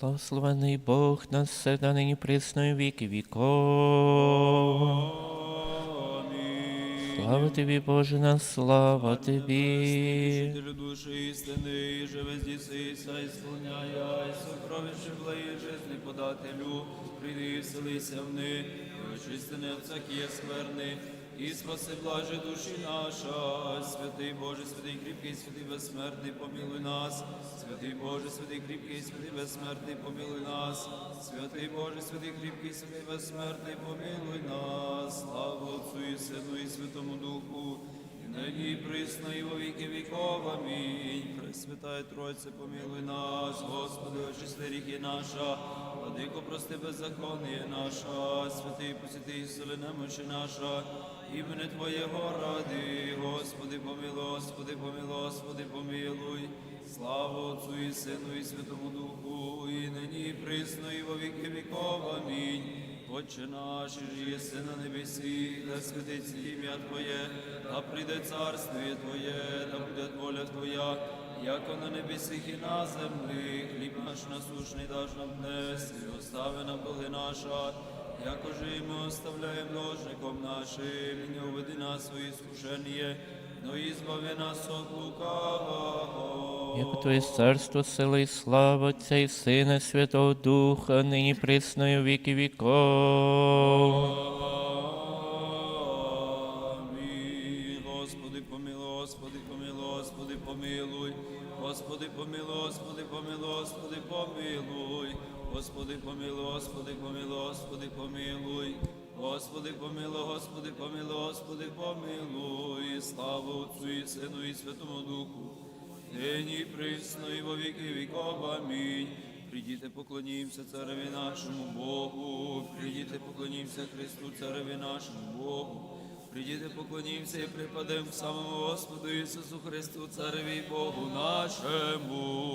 Благословений Бог нас всегда нині присною віки віков. Слава тобі, Боже, нас, слава тобі. Святителю душі істини, живе здійсися, і склоняя, і сокровище влеє жизни подателю, прийди і вселися в них, от всякі є скверни, і спаси блаже душі наша, святий Боже, святий кріпкий, святий безсмертний, помилуй нас, святий Боже, святий кріпкий, святий безсмертний, помилуй нас, святий Боже, святий кріпкий, святий безсмертний, помилуй нас, слава Отцу і Сину і Святому Духу, і нині присно, і во віки віков. Амінь. Пресвятая Тройце, помилуй нас, Господи, очисти ріхи наша, владико, прости беззаконніє наша, святий посвятий сили немочі наша, імени Твоєго ради, Господи, помилуй, Господи, помилуй, Господи, помилуй. Слава Отцу і Сину і Святому Духу, і нині і присно, і во віки віков. Амінь. Отче наш, і єси на небесі, да святиться ім'я Твоє, да прийде царствіє Твоє, да буде воля Твоя, яко на небесіх і на землі, хліб наш насушний даш нам днес, і остави нам доли наша, яко же і ми оставляємо должником нашим, не уведи нас свої іскушення, но ізбави нас от лукавого. Яко Твоє царство, сила і слава Отця і Сина, Святого Духа, нині присною віки. Амінь. Господи, помилуй, Господи, помилуй, Господи, помилуй. Господи, помилуй, Господи, помилуй, Господи, помилуй. Слава Отцу і Сину і Святому Духу. Нині і присно і во віки віков. Амінь. Придіте, поклонімося цареві нашому Богу. Придіте, поклонімося Христу, цареві нашому Богу. Придіте, поклонімося і припадемо к самому Господу Ісусу Христу, цареві Богу нашому.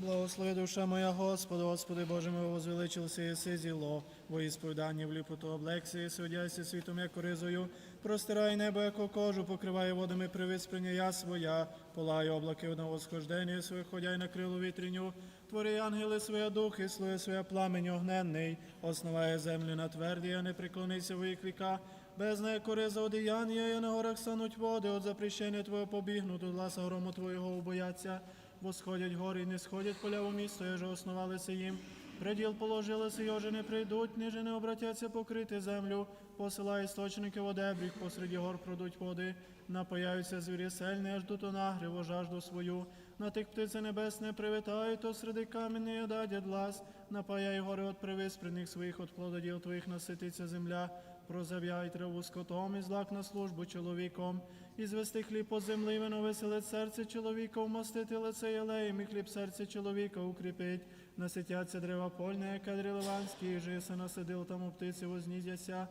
Благослови душа моя Господа, Господи Боже мой, возвеличился єси зіло, во ісповіданні в ліпоту облекся, єси одяйся світом, як ризою, простирай небо, яко кожу, покриває водами привиспрення я своя, полає облаки на восхождення своє, ходяй на крилу вітріню, твори ангели своє духи, слує своє пламень огненний, основає землю на тверді, а не приклонися в їх віка, без неї кориза одіяння, і на горах стануть води, от запрещення Твого побігнуть, от гласа грому Твоєго убояться. Бо сходять гори і не сходять поля у місто, я же основалися їм. Приділ положилися, йоже не прийдуть, ниже не обратяться покрити землю. Посилає істочники в одебріх, посеред гор продуть води, напаяються звірі сельні, аж до нагриву жажду свою. На тих птиці небесне привітають, то серед каміння дадять глас. Напаяй гори от привиспрених своїх, от плододіл твоїх насититься земля. Прозав'яй траву скотом і злак на службу чоловіком. І звести хліб по землі, вино веселить серце чоловіка, вмастити лице єлеєм, і хліб серце чоловіка укріпить. Наситяться дерева польне, як кадри ливанські, і жиса насадил там у птиці вознізяся.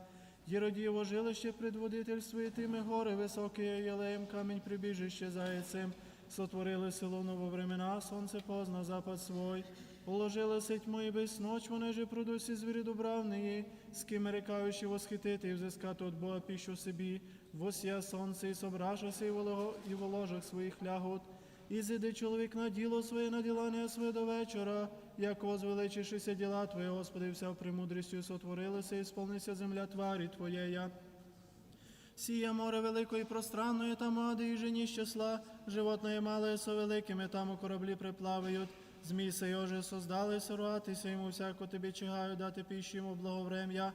Єродієво жилище предводительствує тими гори, високі єлеєм, камінь прибіжище зайцем. Сотворили село во времена, сонце позна запад свой. Положили сить мої весь ноч, вони же продусі звірі добравної, з ким рекаючи восхитити і взискати от Бога піщу собі, восія сонце і собрашася і волого- і в своїх лягот. І зійде чоловік на діло своє, на ділання своє до вечора, як возвеличишися діла Твої, Господи, вся премудрістю сотворилися, і сповнися земля тварі Твоєя. Сія море великої пространної, там ади і жені з числа, животне мале со великими, там у кораблі приплавають. Змій се йоже создали сорватися, йому всяко тобі чигаю, дати пищу йому благоврем'я.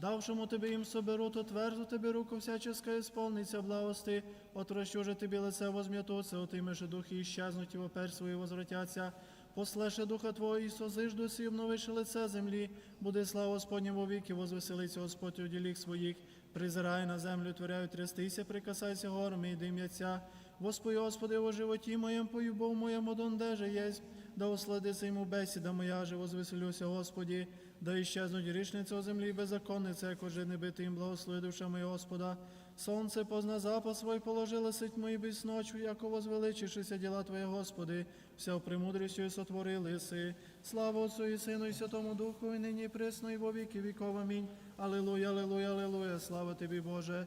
Давшому тобі їм соберу, то тверзу тобі руку всяческа ісполниться благости, отрощу же тобі лице возм'ятуться, отимеше духи іщезнуть, і опер свої возвратяться. Послеше духа Твого і созиждуся, і обновиши лице землі, буде слава Господня во віки, возвеселиться Господь у діліх своїх, призирай на землю, творяю трястися, прикасайся горами і дим'яться. Господи, Господи, о животі моєм, поюбов моєму, дондеже єсть, да усладиться йому бесіда моя, же возвеселюся, Господі, да іщезнуть грішниця у землі беззаконниця, як уже не бити їм благослови душа моя Господа. Сонце позна запад свой положила сить мої без ночу, яко возвеличишися діла Твоє, Господи, вся премудрістю сотворили си. Слава Отцу і Сину, і Святому Духу, і нині і присно, і во віки віков. Амінь. Алілуя, алілуя, алілуя, слава тобі, Боже.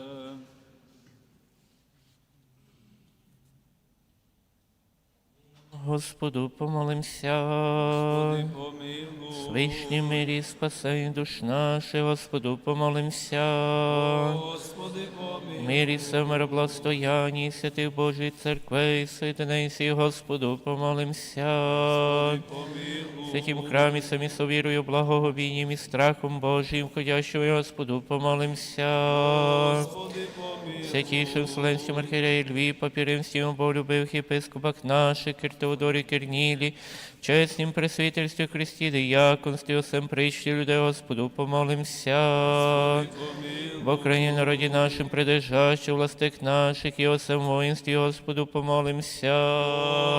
Господу помолимся. Свишній мирі спасай душ наших, Господу помолимся. Господи, помилуй. Мирі семеро благостоянні, святих Божих церквей, соєдинайся, Господу помолимся. Помилуй. Святім храмі самі совірою, благоговінням і страхом Божим, входящого Господу помолимся. Святейшим Вселенським архієреї Львів, папірим всім любивих єпископах наших, Кир Теодорі Кернілі, чеснім пресвітерстві Христі, дияконстві, усім прийшли людей, Господу помолимся. В Україні народі нашим придержащих властих наших і осем воїнстві, Господу помолимся.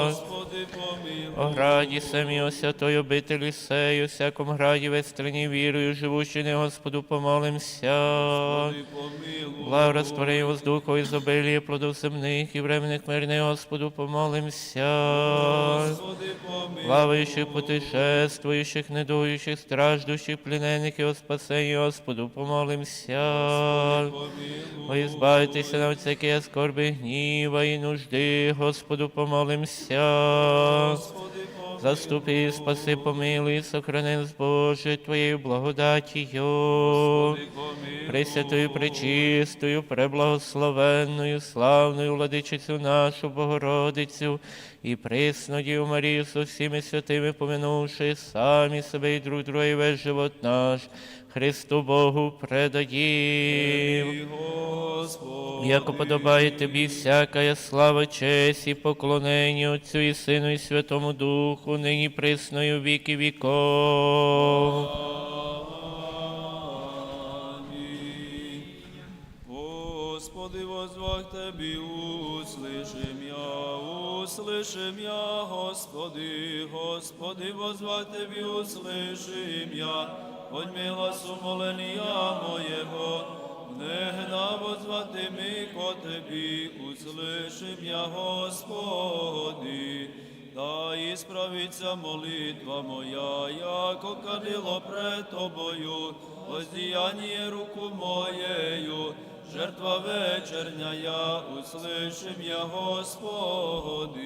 Господи, помилуй. О граді самі, о святої обителі сею, всяком граді весь страні вірою, живущий не Господу помолимся. Господи, помилуй. Благо растворення воздуху, ізобилія плодов земних і временних мирних, Господу помолимся. Плаваючих, путешествуючих, недуючих, страждущих, пленених о спасении Господу помолимся. О, избавитися на всякие скорби, гніва і нужди, Господу помолимся. Господи. Заступи, спаси, помилуй, сохрани з Боже, Твоєю благодатію. Пресвятою, пречистою, преблагословенною, славною владичицю нашу Богородицю і приснодію Марію з всіми святими, поминувши самі себе і друг друга, і весь живот наш, Христу Богу предадім. Яко подобає тобі всякая слава, честь і поклонення Отцю і Сину і Святому Духу, нині присною віки віков. Господи, возвах Тебе, услышим я, услышим я, Господи, Господи, возвах Тебе, услышим я, подьми гласу моления моего, не гна возвати ми ко Тебі, услышим я, Господи, да ісправиться молитва моя, яко кадило пред Тобою, воздіяние руку моєю, жертва вечерняя, услышим я, Господи.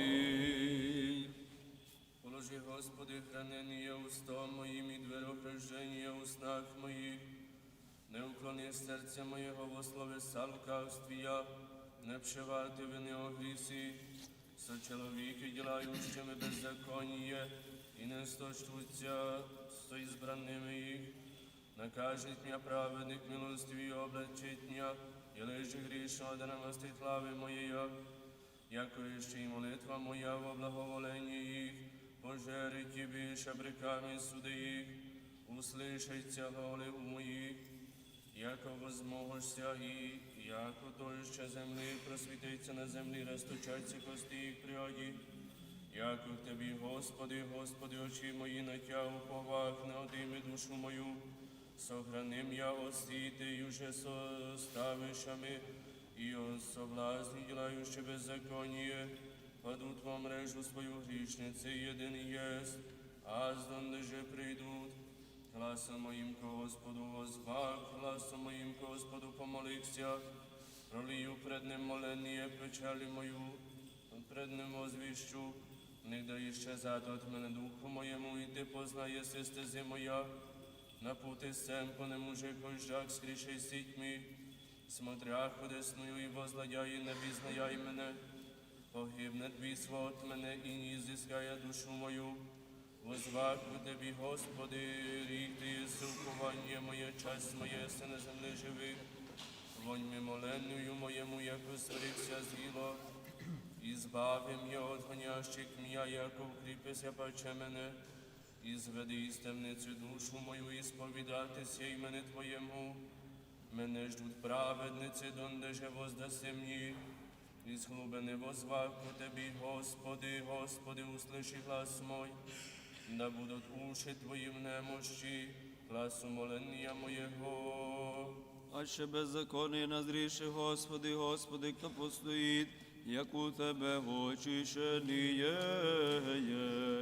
Положи, Господи, хранение устом моим и дверопрежение устах моих. Не уклони серця моєго во словеса лукавствія, не пшивати вини огрісі, со чоловіки, ділаючими беззаконіє, і не сточтуться со ізбранними їх. Накажет мя праведник милостиві облечить мя, і лежи грішного, да намастить слави моєя, яко ще й молитва моя во благоволенні їх, пожери тебе, шабриками суди їх, услышаться голи у моїх, яко возможся і, яко той ще землі, просвітиться на землі, розточаться кости їх пряді, яко Тобі, Господи, Господи, очі мої на Тя уповах, не одими душу мою, сохраним я освіти, уже составишами, и он соблазни, делающий беззаконие, падут во мрежу свою грішниці, єдин єсть, а здонде же прийдуть. Гласом моїм ко Господу возвах, гласом моїм ко Господу помолився, пролію пред ним молення, печалі мою, пред ним возвіщу, не дай щезати от мене духу моєму, і ти познає стези моя, на пути сем по нему же кожак скріше сітьмі, смотря худесную і возладяє, не візнає мене, погибне твій свод мене і не зіскає душу мою. Возвах у Тебі, Господи, рік Ти силкування моє, часть моє, се на землі живих. Вонь ми моленною моєму, як устрикся згіло, і збави м'я от гонящих м'я, яко укріпися паче мене, і зведи із темниці душу мою, і сповідатися імени Твоєму. Мене ждуть праведниці, донде же воздаси мені, із глубини возвах у Тебі, Господи, Господи, услыши глас мой, да будуть уші Твої в немощі, гласу молення моєго. А ще беззаконний назріши, Господи, Господи, хто постоїть, як у Тебе очищений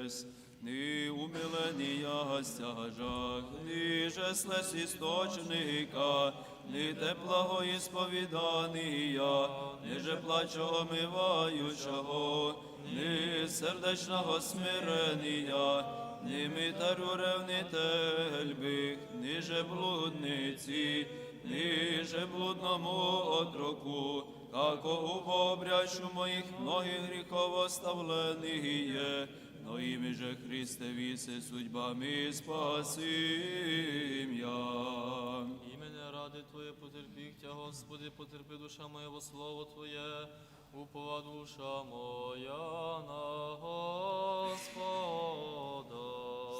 єсть. Ні умилення стяжах, ні же слез істочника, ні теплого ісповідання, ні же плачу омиваючого, ні сердечного смирення, ні митарю ревнитель ні же блудниці, ні же блудному отроку, како у обрящу моїх многих гріхов оставлений но ими же Христе вісе судьбами спасим я. Імене ради Твоє потерпіх Тя, Господи, потерпи душа моя во слово Твоє, упова душа моя на Господа.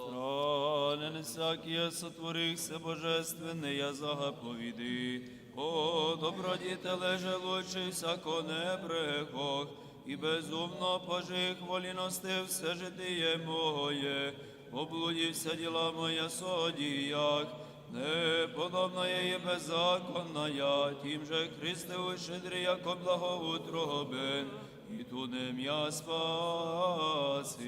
Странен всякие сотворихся божественне, я заповіди. О, добродітеле же лучше всяко небрехох, і безумно пожих воліности все житіє моє, облудівся діла моя содіях, неподобна є беззаконна я, тим же Христе ущедрі, яко благоутробен, і тунем я спасим.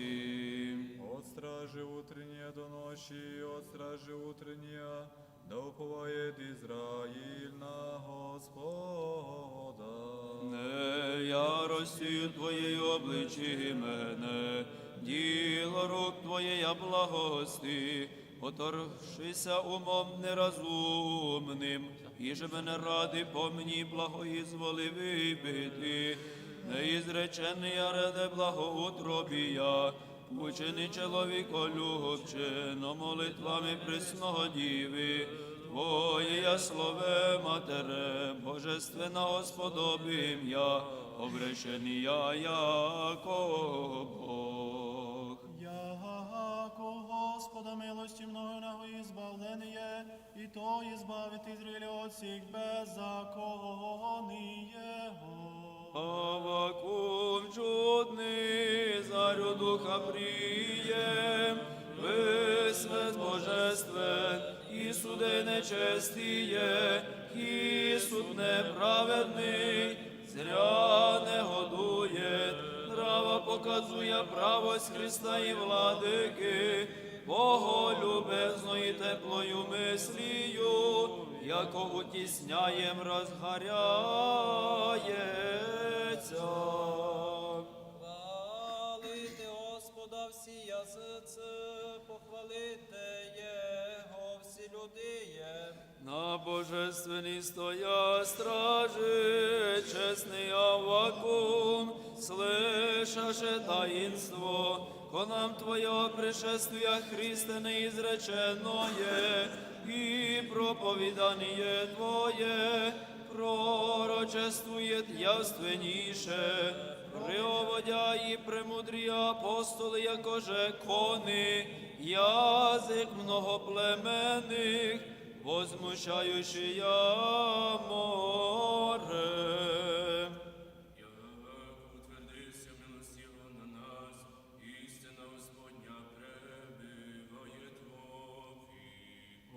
От стражи утренняя до ночи, от стражи утренняя, да уповает Израиль на Господа. Не яростю Твоєю обличі мене, діло рук Твоєя благости, оторгшися умом нерозумним, і ж мене ради по мені благоїзволи вибити, неізречений раде благоутробія, Учений чоловіко любче, но молитвами пресного діви, Твоє слове матере, божественного сподобим я, обречений я, яко Бог. Яко Господа милості мною наго избавление, и то избавит Израиля от всех беззаконий его. Авакум чудний, зарю духа приєм, висвет божествен, і суде нечестіє, і суд неправедний, зря не годує, нрава показує правость Христа і владики, Боголюбезно і теплою мислію, яко утісняєм розгаряється. Хвалити Господа всі язиці, похвалити Його всі люди. На божественній стоя стражи, чесний Аввакум, слышаше таїнство, ко нам Твоє пришествия Христе неізреченое, і проповідання Твоє, пророчествує явственніше, приводя і премудрі апостоли, якоже кони, язик многоплеменних, возмущаючи я море.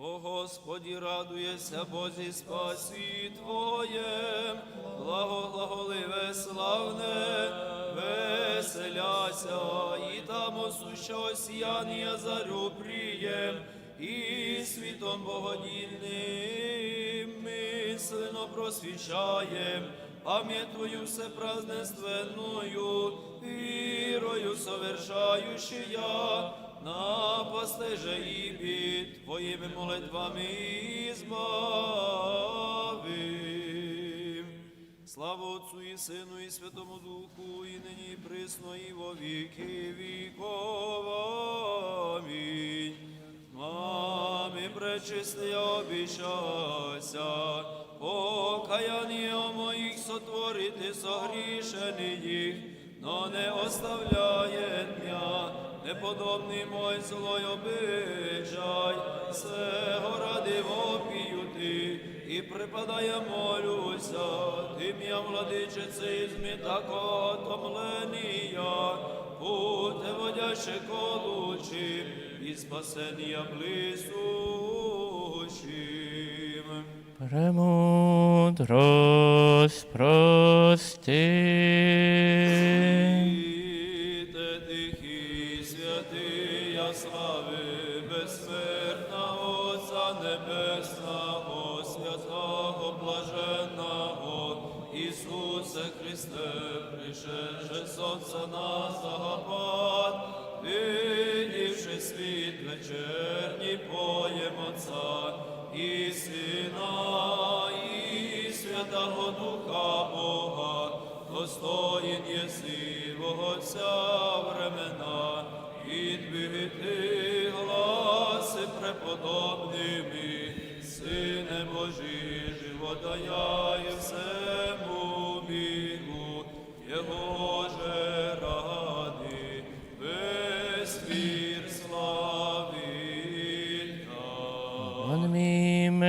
О Господі, радуєся Бозі спасі Твоєм, благоглаголиве славне, веселяся, і там осущого сіяння зарю приєм, і світом богодільним мислено просвічаєм, пам'ятую все празднественною, вірою совершающая, напасти же і бід Твоїми молитвами збавим. Слава Отцу і Сину, і Святому Духу, і нині і присно, і во віки віков. Амінь. Мами пречистия обіщася, покаяння моїх сотворити согрішених, но не оставляє дня, неподобний мой злой обичай, сего ради вопію ти, і припадає молюся, тим я владичице із такого томлення, путе водяще колучим, і спасення блисущим. Премудрость прости.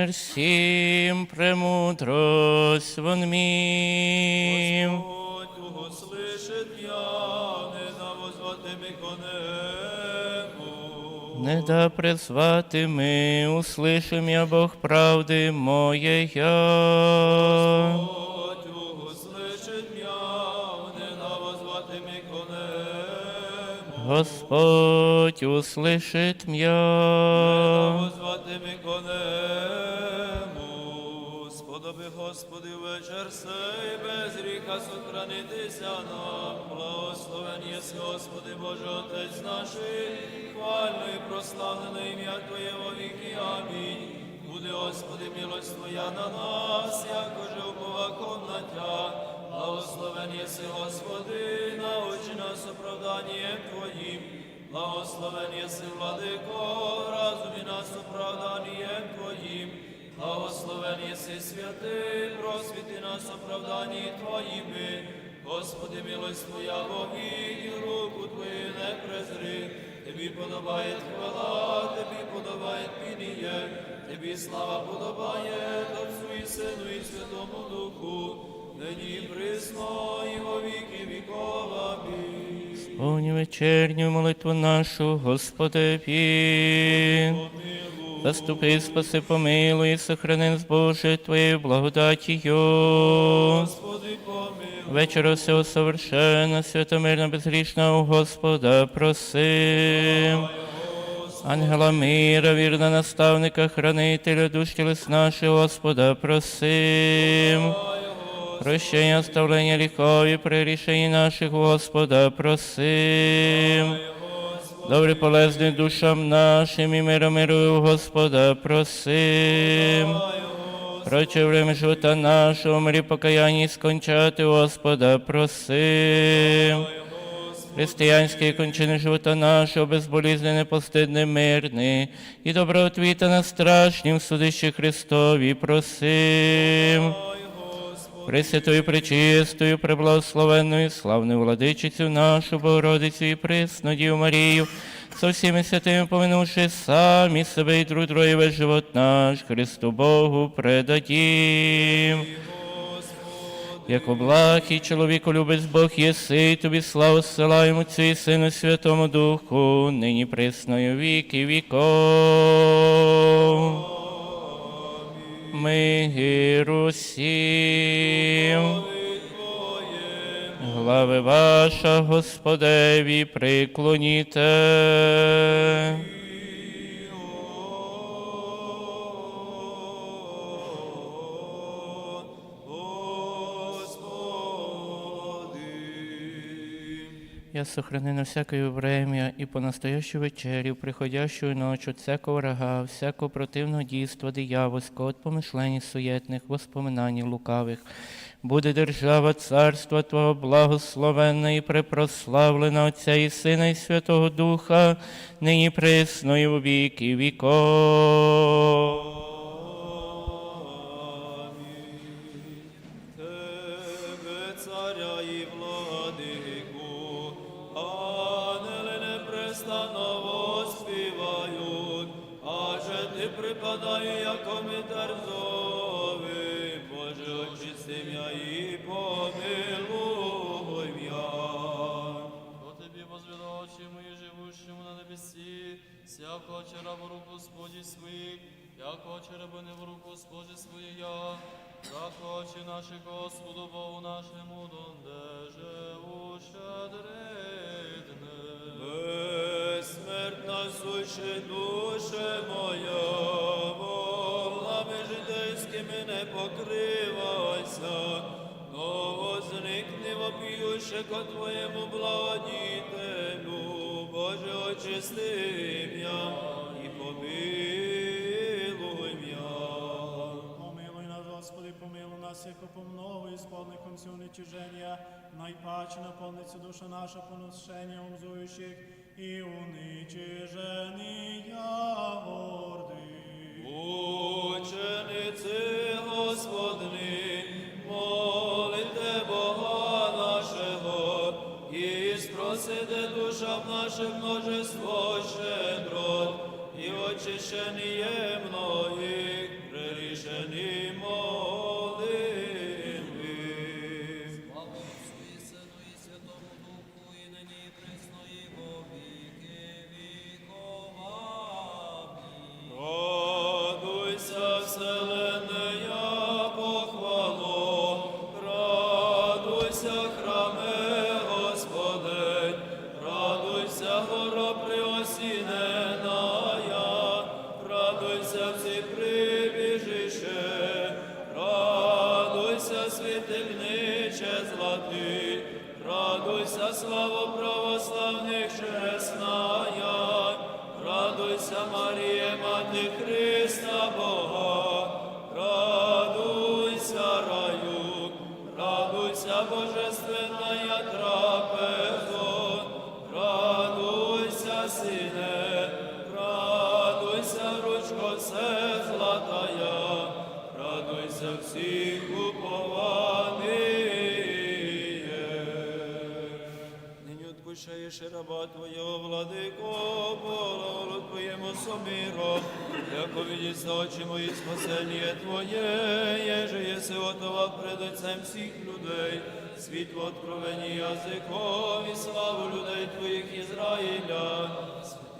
ми мерсім, премудрость, вон ми. Господь услышит я, не да возвати ми конему. Не да призвати ми, услышим я Бог правди моєя. Господь услышит я, не да возвати ми конему. Господь услышит м'я. Вечір сей, без гріха сохранитися нам. Благословен єси, Господи, Боже, Отець наший, хвально і прославлене ім'я Твоє во віки. Амінь. Буде, Господи, милость Твоя на нас, якоже уповаком на Тя. Благословен єси, Господи, научи нас оправданням Твоїм. Благословен єси, владико, разумі нас оправданням Твоїм. Благословен єси святий, просвіти нас оправданні Твоїми. Господи, милость Твоя, Боги, і руку Твою не презри. Тобі подобає хвала, Тобі подобає пініє, Тобі слава подобає Отцу і Сину і Святому Духу, нині присно, і во віки віков. Амінь. Сповню вечерню молитву нашу, Господи. Заступи, спаси, помилуй, сохрани нас, Боже, Твоєю благодатію. Господи, помилуй. Вечора всього совершенно, святомирно, безгрішного Господа просим. Ангела мира, вірна наставника, хранителя душ тілес наших, Господа просим. Прощення, оставлення ліхові, при рішенні наших, Господа просим. Добре полезний душам нашим і мира миру, Господа просим. Проче время живота нашого, мирі покаянні скончати, Господа просим. Християнські кончини живота нашого, безболізне, непостидне, мирне, і добротвіта на страшнім судищі Христові просим. Пресвятою, пречистою, преблагословенною, славною владичицю нашу Богородицю і пресну Марію, со всіми святими поминувши самі себе і друг друге весь живот наш Христу Богу предадім. Як облахий чоловіку любець Бог єси, тобі славу зсилаємо Отцю і Сину Святому Духу, нині присною віки віков. Миру всім. Глави ваша, Господеві, приклоніте. Я сохрани на всякое время и по настоящую вечерю, приходящую ночь от всякого врага, всякого противного дійства диявольського, от помишлений суєтних, воспоминаний лукавих. Буде держава царства Твого благословенна і препрославлена Отця і Сина і Святого Духа, нині присно і у віки віков. В руку Господі своїх, Яко черебини в руку Боже своя, захоче наші Господу Богу нашому, дондеже ущедридне. Безсмертна суще душе моя, волами житейськими не покривайся, но возникни вопіюще ко Твоєму благодітелю, Боже, очисти м'я нечиження, найпаче наповниться душа наша поношення умзуючих і уничиження гордих. Учениці Господни, молите Бога нашого, і спросите душам нашим множество щедрот, і очищеніє многих, прирішені молитви. Слава православних чесная, радуйся, Марія, Мати Христа Бога, радуйся, раю, радуйся, Божественная трапезо, радуйся, Сине, радуйся, ручко все златая, радуйся всіх отпущаєш раба Твого, владико, Богу Твоєму соміром, яко видіться очі мої спасення Твоє, єже єси готова пред Отцем всіх людей, світло откровені язиком і славу людей Твоїх Ізраїля.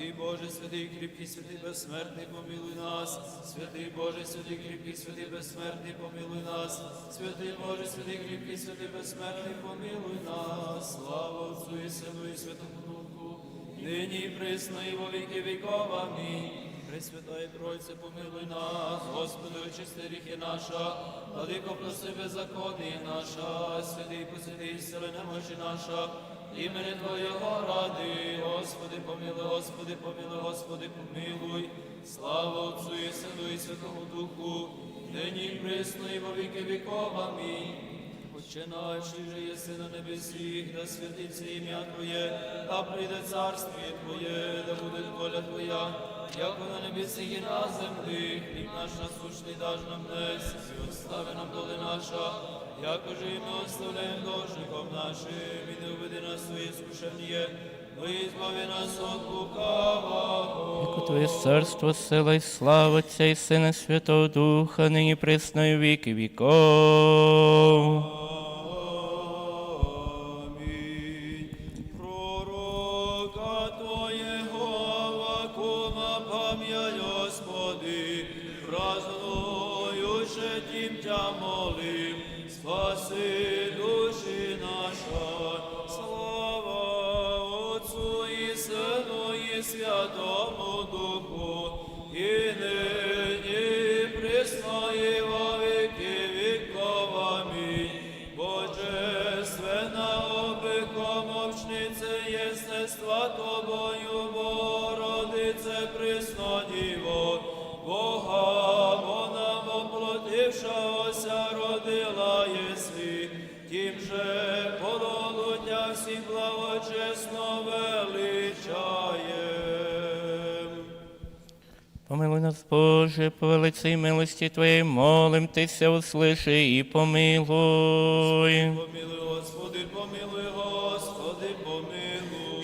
Святий Боже, святий кріпкий, святий безсмертний, помилуй нас, святий Боже, святий кріпкий, святий безсмертний, помилуй нас, святий Боже, святий кріпкий, святий безсмертний, помилуй нас, Сину Духу, нині і присно і во віки віков. Амінь. Пресвятая Тройце, помилуй нас, Господи, очисти гріхи наша, владико прости беззаконні наша, святий посвятий сили немочі наша, імені Твоєго ради, Господи, помилуй, Господи, помилуй, Господи, помилуй, слава Отцу і Сину і Святому Духу, нині і присно і во віки. Амінь. Отче наш, же єси на небесі, да святиться ім'я Твоє, да прийде царствіє Твоє, да буде воля Твоя, як на небесі і на землі, хліб наш насущний даж нам днес, і остави нам доли наша, якоже і ми оставляємо должником нашим, і не введи нас своє скушення, но і нас от лукавого. Яко Твоє царство, сила і слава Отця і Сина Святого Духа, нині присно віки віков. Родила єси, тим же пололуття всі благочесно величаєм. Помилуй нас, Боже, по великій милості Твоєї, молим Тися, услиши і помилуй. Помилуй,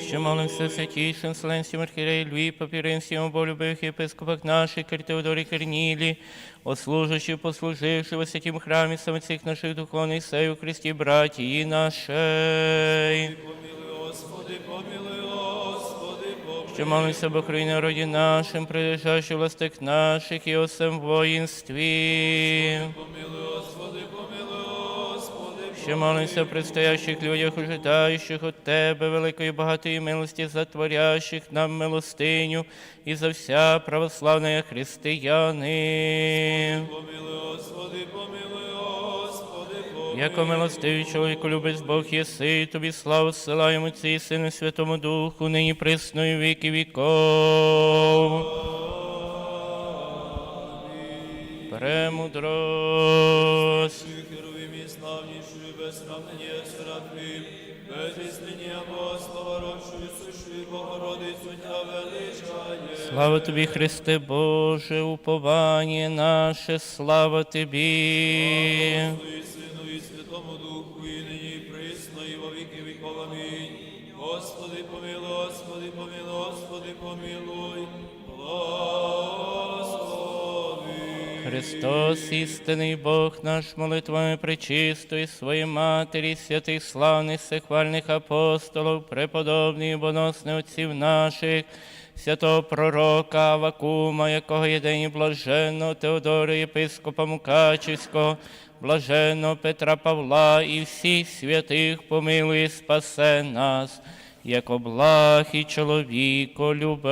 Що молимся святійшим Вселенським архіреї Льві, Папіринським, оболюбих єпископах наших, Киртеодорі Кернілі, ослуживши, послуживши во святім храмі самих наших духовних сей у Христі, братії нашей. Господи, помилуй, Господи, помилуй. що молимося об Україні народі нашим, прилежащий властик наших і усем воїнстві. Помилуй, Господи, помилуй, Що молимося о предстоящих людях, ожидаючих от Тебе, великої багатої милості, затворящих нам милостиню і за вся православні християни. помилуй, Господи, помилуй, Господи, помилуй. Яко милостивий чоловіку любець Бог єси, тобі славу зсилаємо Отці і Сину Святому Духу, нині присно віки віков. Премудрость. Херовим славнішою, без сравнення Серафим, без існення Богослова, родшою сущою Богородицю Тя величає. Слава тобі, Христе Боже, уповання наше, слава тобі. І Христос, істинний Бог наш, молитвами пречистої своєї Матері, святих славних всехвальних апостолів, преподобних і боносних отців наших, святого пророка Авакума, якого єдині блаженного Теодора, єпископа Мукачівського, блаженного Петра Павла і всіх святих помилуй спасе нас, як облах і чоловіко любець.